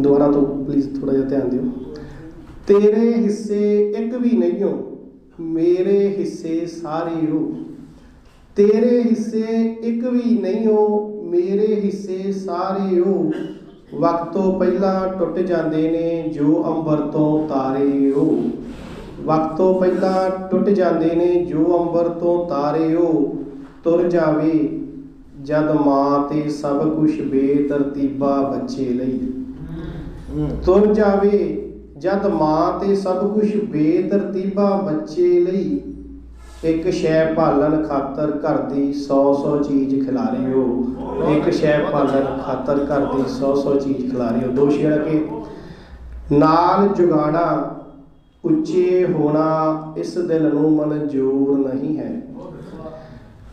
ਦੁਬਾਰਾ ਤੋਂ ਪਲੀਜ਼ ਥੋੜਾ ਜਿਹਾ ਧਿਆਨ ਦਿਓ। ਤੇਰੇ ਹਿੱਸੇ ਇੱਕ ਵੀ ਨਹੀਂ ਹੋ, ਮੇਰੇ ਹਿੱਸੇ ਸਾਰੇ ਹੋ। ਤੇਰੇ ਹਿੱਸੇ ਇੱਕ ਵੀ ਨਹੀਂ ਹੋ, ਮੇਰੇ ਹਿੱਸੇ ਸਾਰੇ ਹੋ। ਵਕਤ ਤੋਂ ਪਹਿਲਾਂ ਟੁੱਟ ਜਾਂਦੇ ਨੇ ਜੋ ਅੰਬਰ ਤੋਂ ਤਾਰੇ ਹੋ। ਵਕਤ ਤੋਂ ਪਹਿਲਾਂ ਟੁੱਟ ਜਾਂਦੇ ਨੇ ਜੋ ਅੰਬਰ ਤੋਂ ਤਾਰੇ ਹੋ। ਤੁਰ ਜਾਵੇ ਜਦ ਮਾਂ ਤੇ ਸਭ ਕੁਝ ਬੇਤਰਤੀਬਾ ਬੱਚੇ ਲਈ। ਤੁਰ ਜਾਵੇ, ਜਦ ਮਾਂ ਤੇ ਸਭ ਕੁਝ ਬੇਤਰਤੀਬਾ ਬੱਚੇ ਲਈ, ਇੱਕ ਸ਼ੈ ਭਾਲਣ ਖਾਤਰ ਘਰ ਦੀ 100 100 ਚੀਜ਼ ਖਿਲਾ ਰਹੇ ਹੋ ਇੱਕ ਸ਼ੈ ਭਾਲਣ ਖਾਤਰ ਘਰ ਦੀ 100 100 ਚੀਜ਼ ਖਿਲਾ ਰਹੇ ਹੋ ਦੋਸ਼ ਸ਼ੇਰ ਕੇ ਨਾਲ ਜੁਗਾੜਾ ਉੱਚੇ ਹੋਣਾ ਇਸ ਦਿਲ ਨੂੰ ਮਨ ਜ਼ੋਰ ਨਹੀਂ ਹੈ।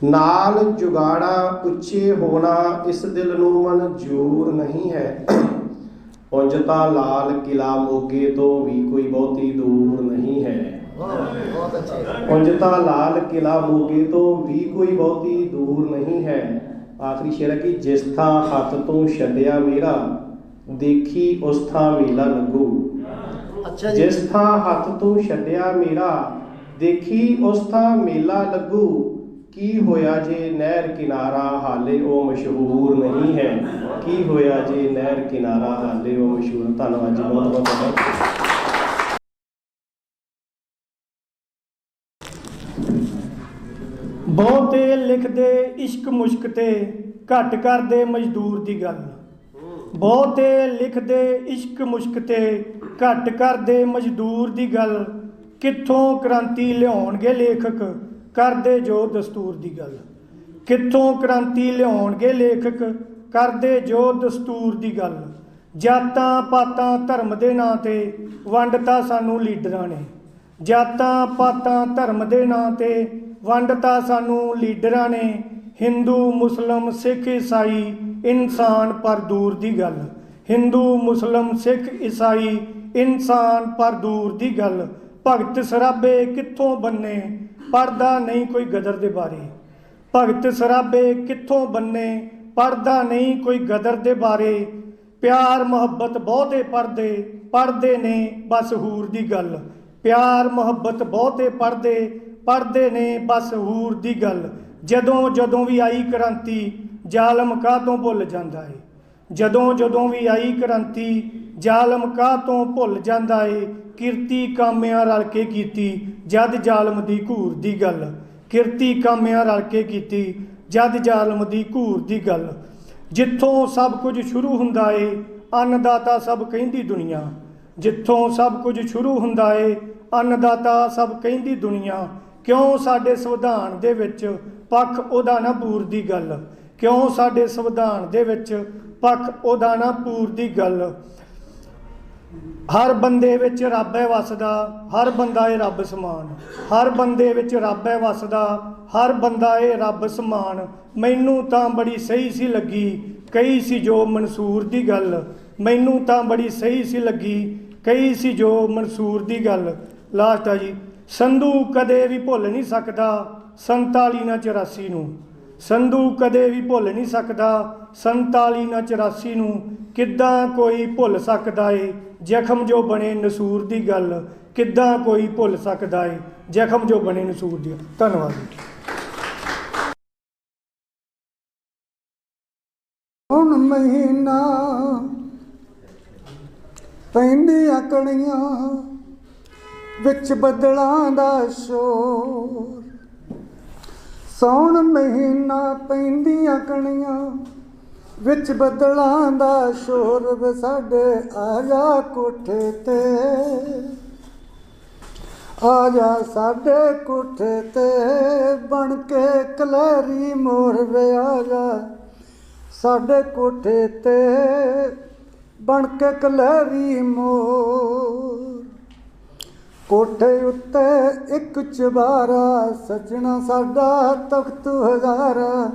ਨਾਲ ਜੁਗਾੜਾ ਉੱਚੇ ਹੋਣਾ ਇਸ ਦਿਲ ਨੂੰ ਮਨ ਜ਼ੋਰ ਨਹੀਂ ਹੈ। ਉਂਝ ਤਾਂ ਲਾਲ ਕਿਲਾ ਮੋਗੇ ਤੋਂ ਵੀ ਕੋਈ ਬਹੁਤੀ ਦੂਰ ਨਹੀਂ ਹੈ। ਬਹੁਤ ਅੱਛੇ। ਉਂਝ ਤਾਂ ਲਾਲ ਕਿਲਾ ਮੋਗੇ ਤੋਂ ਵੀ ਕੋਈ ਬਹੁਤੀ ਦੂਰ ਨਹੀਂ ਹੈ। ਆਖਰੀ ਸ਼ੇਰ ਹੈ ਕਿ ਜਿਸ ਥਾਂ ਹੱਥ ਤੋਂ ਛੱਡਿਆ ਮੇਰਾ ਦੇਖੀ ਉਸ ਥਾਂ ਮੇਲਾ ਲੱਗੂ। ਅੱਛਾ ਜੀ। ਜਿਸ ਥਾਂ ਹੱਥ ਤੋਂ ਛੱਡਿਆ ਮੇਰਾ ਦੇਖੀ ਉਸ ਥਾਂ ਮੇਲਾ ਲੱਗੂ। ਕੀ ਹੋਇਆ ਜੇ ਨਹਿਰ ਕਿਨਾਰਾ ਹਾਲੇ ਉਹ ਮਸ਼ਹੂਰ ਨਹੀਂ ਹੈ? ਕੀ ਹੋਇਆ ਜੇ ਨਹਿਰ ਕਿਨਾਰਾ ਹਾਲੇ ਉਹ ਮਸ਼ਹੂਰ? ਧੰਨਵਾਦ ਜੀ, ਬਹੁਤ ਬਹੁਤ ਤੁਹਾਡਾ ਬਹੁਤੇ ਲਿਖਦੇ, ਇਸ਼ਕ ਮੁਸ਼ਕ ਤੇ ਘੱਟ ਕਰਦੇ ਮਜ਼ਦੂਰ ਦੀ ਗੱਲ। ਬਹੁਤੇ ਲਿਖਦੇ, ਇਸ਼ਕ ਮੁਸ਼ਕ ਤੇ ਘੱਟ ਕਰਦੇ ਮਜ਼ਦੂਰ ਦੀ ਗੱਲ। ਕਿੱਥੋਂ ਕ੍ਰਾਂਤੀ ਲਿਆਉਣਗੇ ਲੇਖਕ? ਕਰਦੇ ਜੋ ਦਸਤੂਰ ਦੀ ਗੱਲ। ਕਿੱਥੋਂ ਕ੍ਰਾਂਤੀ ਲਿਆਉਣਗੇ ਲੇਖਕ? ਕਰਦੇ ਜੋ ਦਸਤੂਰ ਦੀ ਗੱਲ। ਜਾਤਾਂ ਪਾਤਾਂ ਧਰਮ ਦੇ ਨਾਂ ਤੇ ਵੰਡਤਾ ਸਾਨੂੰ ਲੀਡਰਾਂ ਨੇ। ਜਾਤਾਂ ਪਾਤਾਂ ਧਰਮ ਦੇ ਨਾਂ ਤੇ ਵੰਡਤਾ ਸਾਨੂੰ ਲੀਡਰਾਂ ਨੇ। ਹਿੰਦੂ, ਮੁਸਲਮ, ਸਿੱਖ, ਈਸਾਈ, ਇਨਸਾਨ ਪਰ ਦੂਰ ਦੀ ਗੱਲ। ਹਿੰਦੂ, ਮੁਸਲਮ, ਸਿੱਖ, ਈਸਾਈ, ਇਨਸਾਨ ਪਰ ਦੂਰ ਦੀ ਗੱਲ। ਭਗਤ ਸਰਾਬੇ ਕਿੱਥੋਂ ਬੰਨੇ? ਪੜਦਾ ਨਹੀਂ ਕੋਈ ਗਦਰ ਦੇ ਬਾਰੇ। ਭਗਤ ਸਰਾਬੇ ਕਿੱਥੋਂ ਬੰਨੇ? ਪੜਦਾ ਨਹੀਂ ਕੋਈ ਗਦਰ ਦੇ ਬਾਰੇ। ਪਿਆਰ ਮੁਹੱਬਤ ਬਹੁਤੇ ਪੜਦੇ ਪੜਦੇ ਨੇ ਬਸ ਹੂਰ ਦੀ ਗੱਲ। ਪਿਆਰ ਮੁਹੱਬਤ ਬਹੁਤੇ ਪੜਦੇ ਪੜਦੇ ਨੇ ਬਸ ਹੂਰ ਦੀ ਗੱਲ। ਜਦੋਂ ਜਦੋਂ ਵੀ ਆਈ ਕ੍ਰਾਂਤੀ, ਜ਼ਾਲਮ ਕਾਹ ਤੋਂ ਭੁੱਲ ਜਾਂਦਾ ਏ? ਜਦੋਂ ਜਦੋਂ ਵੀ ਆਈ ਕ੍ਰਾਂਤੀ ਜ਼ਾਲਮ ਕਾਹ ਤੋਂ ਭੁੱਲ ਜਾਂਦਾ ਏ? ਕਿਰਤੀ ਕਾਮਿਆਂ ਰਲ ਕੇ ਕੀਤੀ, ਜਦ ਜ਼ਾਲਮ ਦੀ ਘੂਰ ਦੀ ਗੱਲ। ਕਿਰਤੀ ਕਾਮਿਆਂ ਰਲ ਕੇ ਕੀਤੀ, ਜਦ ਜ਼ਾਲਮ ਦੀ ਘੂਰ ਦੀ ਗੱਲ। ਜਿੱਥੋਂ ਸਭ ਕੁਝ ਸ਼ੁਰੂ ਹੁੰਦਾ ਏ, ਅੰਨਦਾਤਾ ਸਭ ਕਹਿੰਦੀ ਦੁਨੀਆ। ਜਿੱਥੋਂ ਸਭ ਕੁਝ ਸ਼ੁਰੂ ਹੁੰਦਾ ਏ, ਅੰਨਦਾਤਾ ਸਭ ਕਹਿੰਦੀ ਦੁਨੀਆ। ਕਿਉਂ ਸਾਡੇ ਸੰਵਿਧਾਨ ਦੇ ਵਿੱਚ ਪੱਖ ਉਹਦਾ ਨਾ ਪੂਰ ਦੀ ਗੱਲ? ਕਿਉਂ ਸਾਡੇ ਸੰਵਿਧਾਨ ਦੇ ਵਿੱਚ ਪੱਖ ਉਹਦਾ ਨਾ ਪੂਰ ਦੀ ਗੱਲ? ਹਰ ਬੰਦੇ ਵਿੱਚ ਰੱਬ ਹੈ ਵਸਦਾ, ਹਰ ਬੰਦਾ ਏ ਰੱਬ ਸਮਾਨ। ਹਰ ਬੰਦੇ ਵਿੱਚ ਰੱਬ ਹੈ ਵਸਦਾ, ਹਰ ਬੰਦਾ ਏ ਰੱਬ ਸਮਾਨ। ਮੈਨੂੰ ਤਾਂ ਬੜੀ ਸਹੀ ਸੀ ਲੱਗੀ ਕਈ ਸੀ ਜੋ ਮਨਸੂਰ ਦੀ ਗੱਲ। ਮੈਨੂੰ ਤਾਂ ਬੜੀ ਸਹੀ ਸੀ ਲੱਗੀ ਕਈ ਸੀ ਜੋ ਮਨਸੂਰ ਦੀ ਗੱਲ। ਲਾਸਟ ਆ ਜੀ, ਸੰਧੂ ਕਦੇ ਵੀ ਭੁੱਲ ਨਹੀਂ ਸਕਦਾ 47 ਨਾ 84 ਨੂੰ। ਸੰਧੂ ਕਦੇ ਵੀ ਭੁੱਲ ਨਹੀਂ ਸਕਦਾ 47 ਨਾ 84 ਨੂੰ ਕਿੱਦਾਂ ਕੋਈ ਭੁੱਲ ਸਕਦਾ ਏ? ਜ਼ਖਮ ਜੋ ਬਣੇ ਨਸੂਰ ਦੀ ਗੱਲ, ਕਿੱਦਾਂ ਕੋਈ ਭੁੱਲ ਸਕਦਾ ਏ? ਜ਼ਖਮ ਜੋ ਬਣੇ ਨਸੂਰ ਦੀ ਧੰਨਵਾਦ ਹੁਣ ਮਹੀਨਾ ਪੈਂਦੀਆਂ ਕਣੀਆਂ ਵਿੱਚ ਬਦਲਾਂ ਦਾ ਸ਼ੋਰ। ਸੌਣ ਮਹੀਨਾ ਪੈਂਦੀਆਂ ਕਣੀਆਂ, ਵਿੱਚ ਬੱਦਲਾਂ ਦਾ ਸ਼ੋਰ ਵੇ ਸਾਡੇ ਆ ਜਾ ਕੋਠੇ ਤੇ। ਆ ਜਾ ਸਾਡੇ ਕੋਠੇ ਤੇ, ਬਣ ਕੇ ਕਲੈਰੀ ਮੋਰ ਵੇ ਆ ਜਾ ਸਾਡੇ ਕੋਠੇ ਤੇ ਬਣ ਕੇ ਕਲੈਰੀ ਮੋਰ ਕੋਠੇ ਉੱਤੇ ਇੱਕ ਚਬਾਰਾ, ਸਜਣਾ ਸਾਡਾ ਤਖਤ ਹਜ਼ਾਰਾ।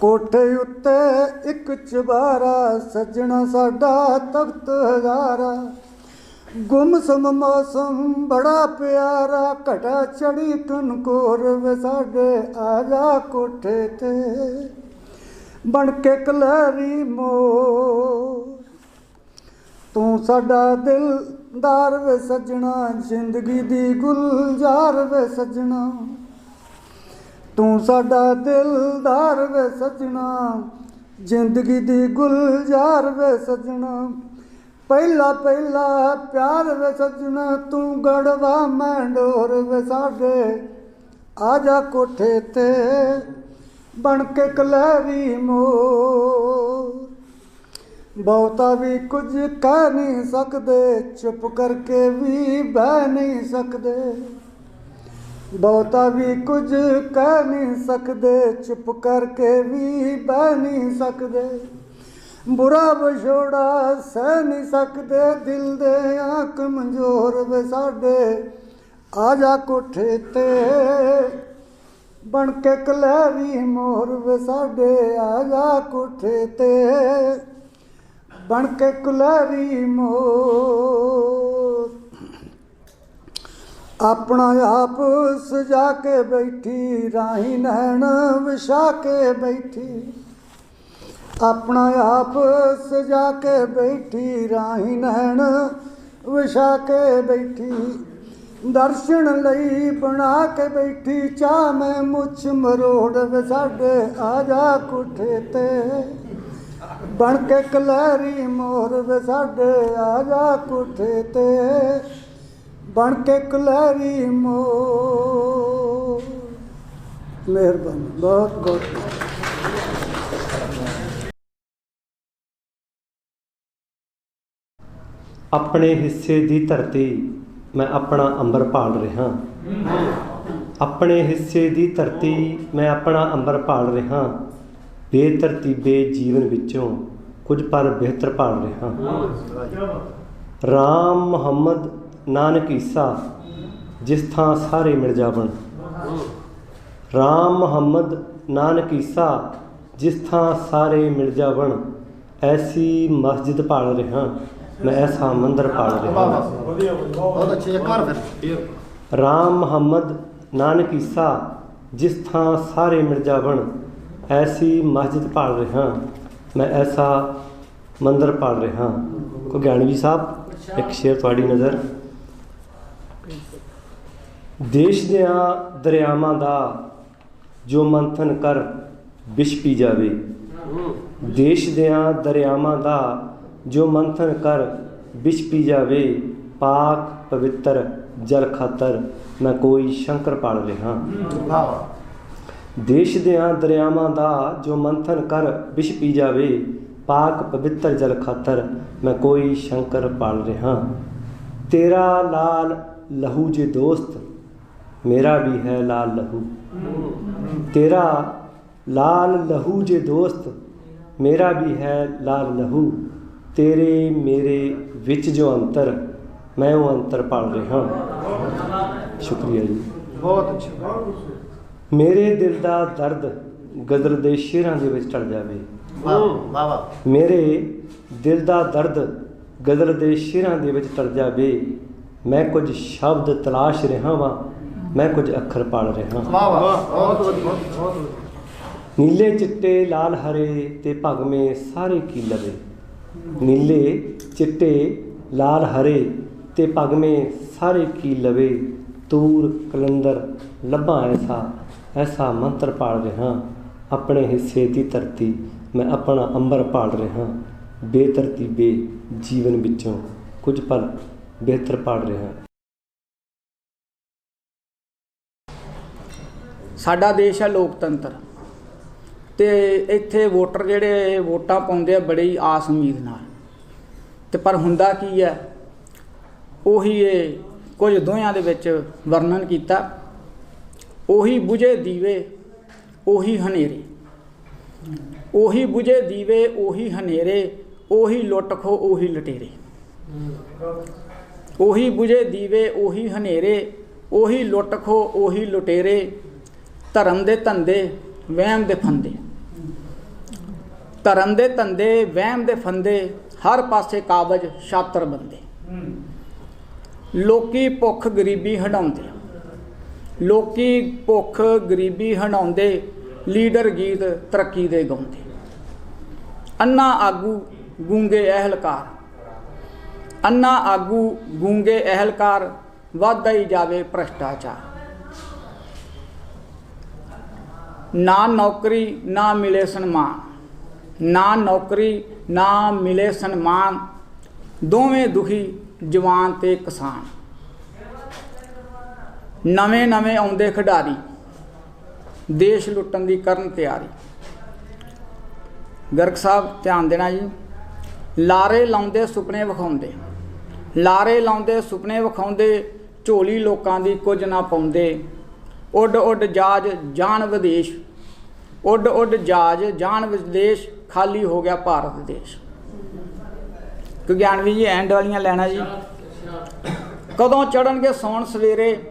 ਕੋਠੇ ਉੱਤੇ ਇੱਕ ਚਵਾਰਾ ਸਜਣਾ ਸਾਡਾ ਤਖਤ ਹਜ਼ਾਰਾ। ਗੁੰਮਸਮ ਮੌਸਮ ਬੜਾ ਪਿਆਰਾ, ਘਟਾ ਚੜੀ ਕਨਕੋਰ ਵੇ ਸਾਡੇ ਆ ਜਾ ਕੋਠੇ ਤੇ। ਬਣ ਕੇ ਕਲਰੀ ਮੋਰ, ਤੂੰ ਸਾਡਾ ਦਿਲ ਦਾਰ ਵੇ ਸੱਜਣਾ, ਜ਼ਿੰਦਗੀ ਦੀ ਗੁਲਜ਼ਾਰ ਵੇ ਸੱਜਣਾ। ਤੂੰ ਸਾਡਾ ਦਿਲਦਾਰ ਵੇ ਸੱਜਣਾ, ਜ਼ਿੰਦਗੀ ਦੀ ਗੁਲਜ਼ਾਰ ਵੇ ਸੱਜਣਾ। ਪਹਿਲਾ ਪਹਿਲਾ ਪਿਆਰ ਵੇ ਸੱਜਣਾ, ਤੂੰ ਗੜਵਾ ਮੈਂ ਡੋਰ ਵੇ ਸਾਡੇ। ਆ ਜਾ ਕੋਠੇ ਤੇ, ਬਣ ਕੇ ਕਲੈਰੀ ਮੋਰ। ਬਹੁਤਾ ਵੀ ਕੁਝ ਕਹਿ ਨਹੀਂ ਸਕਦੇ, ਚੁੱਪ ਕਰਕੇ ਵੀ ਬਹਿ ਨਹੀਂ ਸਕਦੇ। ਬਹੁਤਾ ਵੀ ਕੁਝ ਕਹਿ ਨਹੀਂ ਸਕਦੇ, ਚੁੱਪ ਕਰਕੇ ਵੀ ਬਹਿ ਨਹੀਂ ਸਕਦੇ। ਬੁਰਾ ਵਿਛੋੜਾ ਸਹਿ ਨਹੀਂ ਸਕਦੇ, ਦਿਲ ਦੇ ਆ ਕਮਜ਼ੋਰ ਵੇ ਸਾਡੇ, ਆ ਜਾ ਕੋਠੇ ਤੇ। ਬਣ ਕੇ ਕਲੈਰੀ ਮੋਰ ਵੇ ਸਾਡੇ, ਆ ਜਾ ਕੋਠੇ ਤੇ। ਬਣ ਕੇ ਕੁਲੈਰੀ ਮੋਰ। ਆਪਣਾ ਆਪ ਸਜਾ ਕੇ ਬੈਠੀ, ਰਾਹੀ ਨੈਣ ਵਿਛਾ ਕੇ ਬੈਠੀ। ਆਪਣਾ ਆਪ ਸਜਾ ਕੇ ਬੈਠੀ, ਰਾਹੀ ਨੈਣ ਵਿਛਾ ਕੇ ਬੈਠੀ। ਦਰਸ਼ਨ ਲਈ ਬਣਾ ਕੇ ਬੈਠੀ, ਚਾਹ ਮੈਂ ਮੁੱਛ ਮਰੋੜ ਵੇ ਸਾਡੇ ਆ ਜਾ ਕੋਠੇ ਤੇ। ਬਣ ਕੇ ਕਲੈਰੀ ਮੋਰ ਵੇ ਸਾਡੇ ਆ ਜਾ ਕੋਠੇ ਤੇ। ਬਣ ਕੇ ਕਲਹਿਰੀ ਮੋਰ। ਮਿਹਰਬਾਨੀ, ਬਹੁਤ ਬਹੁਤ। ਆਪਣੇ ਹਿੱਸੇ ਦੀ ਧਰਤੀ ਮੈਂ ਆਪਣਾ ਅੰਬਰ ਭਾਲ ਰਿਹਾ। ਆਪਣੇ ਹਿੱਸੇ ਦੀ ਧਰਤੀ ਮੈਂ ਆਪਣਾ ਅੰਬਰ ਭਾਲ ਰਿਹਾ। ਬੇਤਰਤੀਬੇ ਜੀਵਨ ਵਿੱਚੋਂ ਕੁਝ ਪਲ ਬਿਹਤਰ ਭਾਲ ਰਿਹਾ ਰਾਮ ਮੁਹੰਮਦ ਨਾਨਕ ਈਸਾ ਜਿਸ ਥਾਂ ਸਾਰੇ ਮਿਲ ਜਾਵਣ। ਰਾਮ ਮੁਹੰਮਦ ਨਾਨਕ ਈਸਾ ਜਿਸ ਥਾਂ ਸਾਰੇ ਮਿਲ ਜਾਵਣ। ਐਸੀ ਮਸਜਿਦ ਭਾਲ ਰਿਹਾ ਮੈਂ ਐਸਾ ਮੰਦਰ ਭਾਲ ਰਿਹਾ। ਬਹੁਤ ਅੱਛੇ ਇੱਕ ਵਾਰ ਫਿਰ। ਰਾਮ ਮੁਹੰਮਦ ਨਾਨਕ ਈਸਾ ਜਿਸ ਥਾਂ ਸਾਰੇ ਮਿਲ ਜਾਵਣ। ਐਸੀ ਮਸਜਿਦ ਭਾਲ ਰਿਹਾ। ਮੈਂ ਐਸਾ ਮੰਦਰ ਭਾਲ ਰਿਹਾ ਕੋ ਗਿਆਨਵੀ ਸਾਹਿਬ, ਇੱਕ ਸ਼ੇਰ ਤੁਹਾਡੀ ਨਜ਼ਰ। ਦੇਸ਼ ਦਿਆਂ ਦਰਿਆਵਾਂ ਦਾ ਜੋ ਮੰਥਨ ਕਰ ਵਿਸ਼ ਪੀ ਜਾਵੇ। ਦੇਸ਼ ਦਿਆਂ ਦਰਿਆਵਾਂ ਦਾ ਜੋ ਮੰਥਨ ਕਰ ਵਿਸ਼ ਪੀ ਜਾਵੇ, ਪਾਕ ਪਵਿੱਤਰ ਜਲ ਖਾਤਰ ਮੈਂ ਕੋਈ ਸ਼ੰਕਰ ਪਾਲ ਰਿਹਾ ਵਾਹ। ਦੇਸ਼ ਦਿਆਂ ਦਰਿਆਵਾਂ ਦਾ ਜੋ ਮੰਥਨ ਕਰ ਵਿਸ਼ ਪੀ ਜਾਵੇ, ਪਾਕ ਪਵਿੱਤਰ ਜਲ ਖਾਤਰ ਮੈਂ ਕੋਈ ਸ਼ੰਕਰ ਪਾਲ ਰਿਹਾ। ਤੇਰਾ ਲਾਲ ਲਹੂ ਜੇ ਦੋਸਤ, ਮੇਰਾ ਵੀ ਹੈ ਲਾਲ ਲਹੂ। ਤੇਰਾ ਲਾਲ ਲਹੂ ਜੇ ਦੋਸਤ, ਮੇਰਾ ਵੀ ਹੈ ਲਾਲ ਲਹੂ। ਤੇਰੇ ਮੇਰੇ ਵਿੱਚ ਜੋ ਅੰਤਰ, ਮੈਂ ਉਹ ਅੰਤਰ ਪਾਲ ਰਿਹਾ। ਸ਼ੁਕਰੀਆ ਜੀ। ਬਹੁਤ ਅੱਛਾ। ਮੇਰੇ ਦਿਲ ਦਾ ਦਰਦ ਗਦਰ ਦੇ ਸ਼ੇਰਾਂ ਦੇ ਵਿੱਚ ਟਲ ਜਾਵੇ। ਵਾਹ ਵਾਹ ਵਾਹ। ਮੇਰੇ ਦਿਲ ਦਾ ਦਰਦ ਗਦਰ ਦੇ ਸ਼ੇਰਾਂ ਦੇ ਵਿੱਚ ਟਲ ਜਾਵੇ। ਮੈਂ ਕੁਝ ਸ਼ਬਦ ਤਲਾਸ਼ ਰਿਹਾ ਵਾਂ ਮੈਂ ਕੁਝ ਅੱਖਰ ਪਾਲ ਰਿਹਾ ਵਾਹ ਵਾਹ। ਬਹੁਤ ਵਧੀਆ ਬਹੁਤ ਵਧੀਆ। ਨੀਲੇ ਚਿੱਟੇ ਲਾਲ ਹਰੇ ਤੇ ਭਗਵੇਂ ਸਾਰੇ ਕੀ ਲਵੇ। ਨੀਲੇ ਚਿੱਟੇ ਲਾਲ ਹਰੇ ਤੇ ਭਗਵੇਂ ਸਾਰੇ ਕੀ ਲਵੇ। ਤੂਰ ਕਲੰਦਰ ਲੱਭਾਂ ਐਸਾ ਐਸਾ ਮੰਤਰ ਪਾਲ ਰਿਹਾ, ਆਪਣੇ ਹਿੱਸੇ ਦੀ ਧਰਤੀ ਮੈਂ ਆਪਣਾ ਅੰਬਰ ਪਾਲ ਰਿਹਾ ਬੇਤਰਤੀਬੇ ਜੀਵਨ ਵਿੱਚੋਂ ਕੁਝ ਪਲ ਬਿਹਤਰ ਪਾਲ ਰਿਹਾ। ਸਾਡਾ ਦੇਸ਼ ਹੈ ਲੋਕਤੰਤਰ, ਤੇ ਇੱਥੇ ਵੋਟਰ ਜਿਹੜੇ ਵੋਟਾਂ ਪਾਉਂਦੇ ਆ ਬੜੀ ਆਸ ਉਮੀਦ ਨਾਲ। ਤੇ ਪਰ ਹੁੰਦਾ ਕੀ ਹੈ, ਉਹੀ ਇਹ ਕੁਝ ਦੋਹਾਂ ਦੇ ਵਿੱਚ ਵਰਣਨ ਕੀਤਾ। ਉਹੀ ਬੁਝੇ ਦੀਵੇ ਉਹੀ ਹਨੇਰੇ। ਉਹੀ ਬੁਝੇ ਦੀਵੇ ਉਹੀ ਹਨੇਰੇ ਉਹੀ ਲੁੱਟ ਖੋ ਉਹੀ ਲਟੇਰੇ। ਉਹੀ ਬੁਝੇ ਦੀਵੇ ਉਹੀ ਹਨੇਰੇ ਉਹੀ ਲੁੱਟ ਖੋ ਉਹੀ ਲੁਟੇਰੇ ਧਰਮ ਦੇ ਧੰਦੇ ਵਹਿਮ ਦੇ ਫੰਦੇ। ਧਰਮ ਦੇ ਧੰਦੇ ਵਹਿਮ ਦੇ ਫੰਦੇ ਹਰ ਪਾਸੇ ਕਾਬਜ ਛਾਤਰ ਬੰਦੇ। ਲੋਕੀ ਭੁੱਖ ਗਰੀਬੀ ਹਟਾਉਂਦੇ ਲੋਕੀ ਭੁੱਖ ਗਰੀਬੀ ਹਟਾਉਂਦੇ ਲੀਡਰ ਗੀਤ ਤਰੱਕੀ ਦੇ ਗਾਉਂਦੇ। ਅੰਨਾ ਆਗੂ ਗੂੰਗੇ ਅਹਲਕਾਰ। ਅੰਨਾ ਆਗੂ ਗੂੰਗੇ ਅਹਲਕਾਰ ਵੱਧਦਾ ਹੀ ਜਾਵੇ ਭ੍ਰਸ਼ਟਾਚਾਰ। ਨਾ ਨੌਕਰੀ, ਨਾ ਮਿਲੇ ਸਨਮਾਨ। ਨਾ ਨੌਕਰੀ, ਨਾ ਮਿਲੇ ਸਨਮਾਨ। ਦੋਵੇਂ ਦੁਖੀ ਜਵਾਨ ਤੇ ਕਿਸਾਨ। ਨਵੇਂ ਨਵੇਂ ਆਉਂਦੇ ਖਿਡਾਰੀ, ਦੇਸ਼ ਲੁੱਟਣ ਦੀ ਕਰਨ ਤਿਆਰੀ। ਗਰਗ ਸਾਹਿਬ, ਧਿਆਨ ਦੇਣਾ ਜੀ। ਲਾਰੇ ਲਾਉਂਦੇ ਸੁਪਨੇ ਵਿਖਾਉਂਦੇ। ਲਾਰੇ ਲਾਉਂਦੇ ਸੁਪਨੇ ਵਿਖਾਉਂਦੇ, ਝੋਲੀ ਲੋਕਾਂ ਦੀ ਕੁਝ ਨਾ ਪਾਉਂਦੇ। ਉੱਡ ਉੱਡ ਜਾਜ ਜਾਣ ਵਿਦੇਸ਼। ਉੱਡ ਉੱਡ ਜਾਜ ਜਾਣ ਵਿਦੇਸ਼, ਖਾਲੀ ਹੋ ਗਿਆ ਭਾਰਤ ਦੇਸ਼। ਕਿ ਗਿਆਨਵੀ ਜੀ ਐਂਡ ਵਾਲੀਆਂ ਲੈਣਾ ਜੀ। ਕਦੋਂ ਚੜਨਗੇ ਸੌਣ ਸਵੇਰੇ?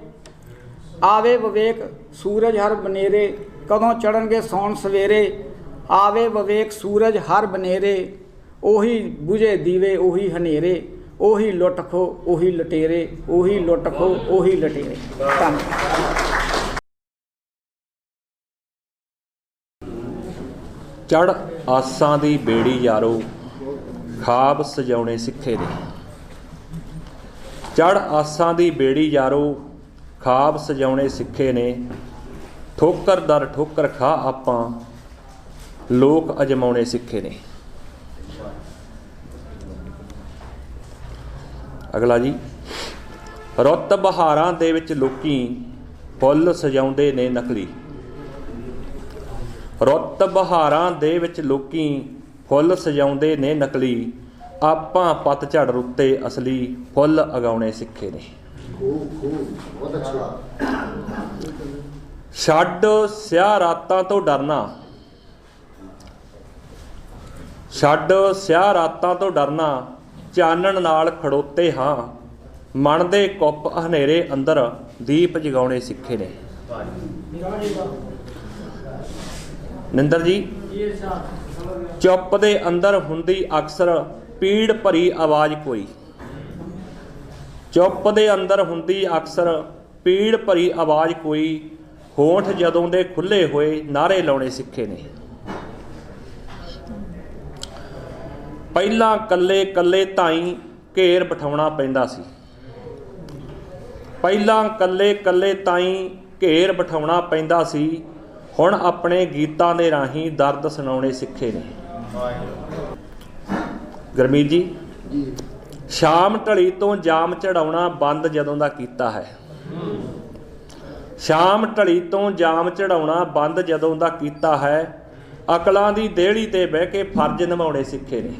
ਆਵੇ ਵਿਵੇਕ, ਸੂਰਜ ਹਰ ਬਨੇਰੇ, ਕਦੋਂ ਚੜਨਗੇ ਸੌਣ ਸਵੇਰੇ? ਆਵੇ ਵਿਵੇਕ, ਸੂਰਜ ਹਰ ਬਨੇਰੇ, ਉਹੀ 부ਝੇ ਦੀਵੇ, ਉਹੀ ਹਨੇਰੇ, ਉਹੀ ਲੁੱਟ ਖੋ, ਉਹੀ ਲਟੇਰੇ, ਉਹੀ ਲੁੱਟ ਖੋ, ਉਹੀ ਲਟੇਰੇ। ਧੰਨਵਾਦ। ਚੜ ਆਸਾਂ ਦੀ ਬੇੜੀ ਯਾਰੋ, ਖਾਬ ਸਜਾਉਣੇ ਸਿੱਖੇ ਦੇ। ਚੜ ਆਸਾਂ ਦੀ ਬੇੜੀ ਯਾਰੋ ਖਾਬ ਸਜਾਉਣੇ ਸਿੱਖੇ ਨੇ। ਠੋਕਰ ਦਰ ਠੋਕਰ ਖਾ ਆਪਾਂ, ਲੋਕ ਅਜਮਾਉਣੇ ਸਿੱਖੇ ਨੇ। ਅਗਲਾ ਜੀ, ਰੁੱਤ ਬਹਾਰਾਂ ਦੇ ਵਿੱਚ ਲੋਕੀ ਫੁੱਲ ਸਜਾਉਂਦੇ ਨੇ ਨਕਲੀ। ਰੁੱਤ ਬਹਾਰਾਂ ਦੇ ਵਿੱਚ ਲੋਕੀ ਫੁੱਲ ਸਜਾਉਂਦੇ ਨੇ ਨਕਲੀ। ਆਪਾਂ ਪਤਝੜ ਰੁੱਤੇ ਅਸਲੀ ਫੁੱਲ ਅਗਾਉਣੇ ਸਿੱਖੇ ਨੇ। ਬਹੁਤ ਅੱਛਾ ਛੱਡ ਸਿਆ ਰਾਤਾਂ ਤੋਂ ਡਰਨਾ। ਛੱਡ ਸਿਆਹ ਰਾਤਾਂ ਤੋਂ ਡਰਨਾ, ਚਾਨਣ ਨਾਲ ਖੜੋਤੇ ਹਾਂ। ਮਨ ਦੇ ਕੁੱਪ ਹਨੇਰੇ ਅੰਦਰ ਦੀਪ ਜਗਾਉਣੇ ਸਿੱਖੇ ਨੇ। ਨਿੰਦਰ ਜੀ, ਚੁੱਪ ਦੇ ਅੰਦਰ ਹੁੰਦੀ ਅਕਸਰ ਪੀੜ ਭਰੀ ਆਵਾਜ਼ ਕੋਈ। ਚੁੱਪ ਦੇ ਅੰਦਰ ਹੁੰਦੀ ਅਕਸਰ ਪੀੜ ਭਰੀ ਆਵਾਜ਼ ਕੋਈ ਹੋਂਠ ਜਦੋਂ ਦੇ ਖੁੱਲੇ ਹੋਏ ਨਾਰੇ ਲਾਉਣੇ ਸਿੱਖੇ ਨੇ। ਪਹਿਲਾਂ ਕੱਲੇ ਕੱਲੇ ਧਾਈ ਘੇਰ ਬਿਠਾਉਣਾ ਪੈਂਦਾ ਸੀ। ਪਹਿਲਾਂ ਕੱਲੇ ਕੱਲੇ ਤਾਈ ਘੇਰ ਬਿਠਾਉਣਾ ਪੈਂਦਾ ਸੀ। ਹੁਣ ਆਪਣੇ ਗੀਤਾਂ ਦੇ ਰਾਹੀਂ ਦਰਦ ਸੁਣਾਉਣੇ ਸਿੱਖੇ ਨੇ। ਗਰਮੀਤ ਜੀ। ਸ਼ਾਮ ਢਲੀ ਤੋਂ ਜਾਮ ਚੜਾਉਣਾ ਬੰਦ ਜਦੋਂ ਦਾ ਕੀਤਾ ਹੈ। ਸ਼ਾਮ ਢਲੀ ਤੋਂ ਜਾਮ ਚੜਾਉਣਾ ਬੰਦ ਜਦੋਂ ਦਾ ਕੀਤਾ ਹੈ, ਅਕਲਾਂ ਦੀ ਦੇਹੜੀ ਤੇ ਬਹਿ ਕੇ ਫਰਜ਼ ਨਿਭਾਉਣੇ ਸਿੱਖੇ ਨੇ।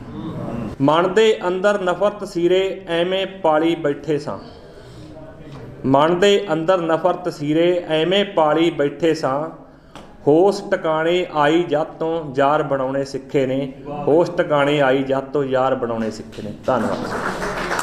ਮਨ ਦੇ ਅੰਦਰ ਨਫ਼ਰਤ ਸੀਰੇ ਐਵੇਂ ਪਾਲੀ ਬੈਠੇ ਸਾਂ। ਮਨ ਦੇ ਅੰਦਰ ਨਫ਼ਰਤ ਸੀਰੇ ਐਵੇਂ ਪਾਲੀ ਬੈਠੇ ਸਾਂ। ਹੋਸ਼ ਟਿਕਾਣੇ ਆਈ ਜਦ ਤੋਂ ਯਾਰ ਬਣਾਉਣੇ ਸਿੱਖੇ ਨੇ। ਹੋਸ਼ ਟਿਕਾਣੇ ਆਈ ਜਦ ਤੋਂ ਯਾਰ ਬਣਾਉਣੇ ਸਿੱਖੇ ਨੇ। ਧੰਨਵਾਦ।